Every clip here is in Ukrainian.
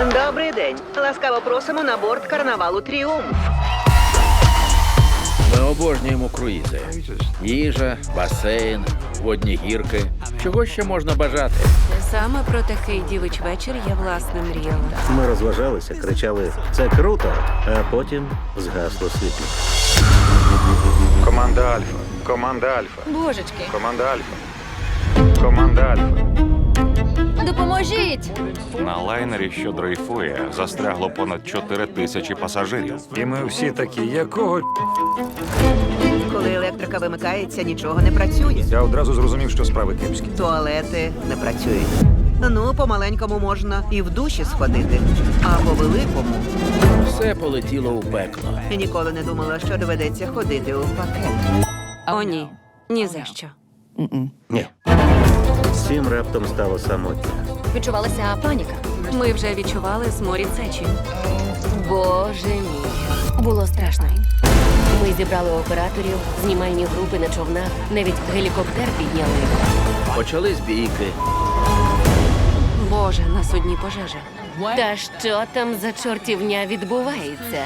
Добрий день. Ласкаво просимо на борт карнавалу Тріумф. Ми обожнюємо круїзи. Їжа, басейн, водні гірки. Чого ще можна бажати? Саме про такий дівич вечір я власне мріяла. Ми розважалися, кричали це круто, а потім згасло світло. Команда Альфа. Команда Альфа. Божечки, Команда Альфа. Команда Альфа. Допоможіть! На лайнері, що дрейфує, застрягло понад 4 тисячі пасажирів. І ми всі такі, якого Коли електрика вимикається, нічого не працює. я одразу зрозумів, що справи кепські. Туалети не працюють. Ну, по-маленькому можна і в душі сходити, а по-великому. Все полетіло у пекло. І ніколи не думала, що доведеться ходити у пакет. О, ні. Ні за що. Ні. Всім раптом стало самотньо. Відчувалася паніка. Ми вже відчували зморід сечі. Боже мій. Було страшно. Ми зібрали операторів, знімальні групи на човнах, навіть гелікоптер підняли. Почались бійки. Боже, на судні пожежа. Та що там за чортівня відбувається?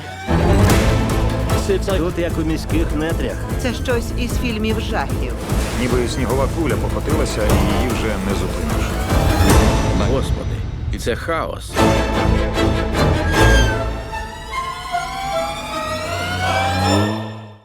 Тут як у міських нетрях. Це щось із фільмів жахів. Ніби снігова куля покотилася, і її вже не зупиниш. Господи, і це хаос.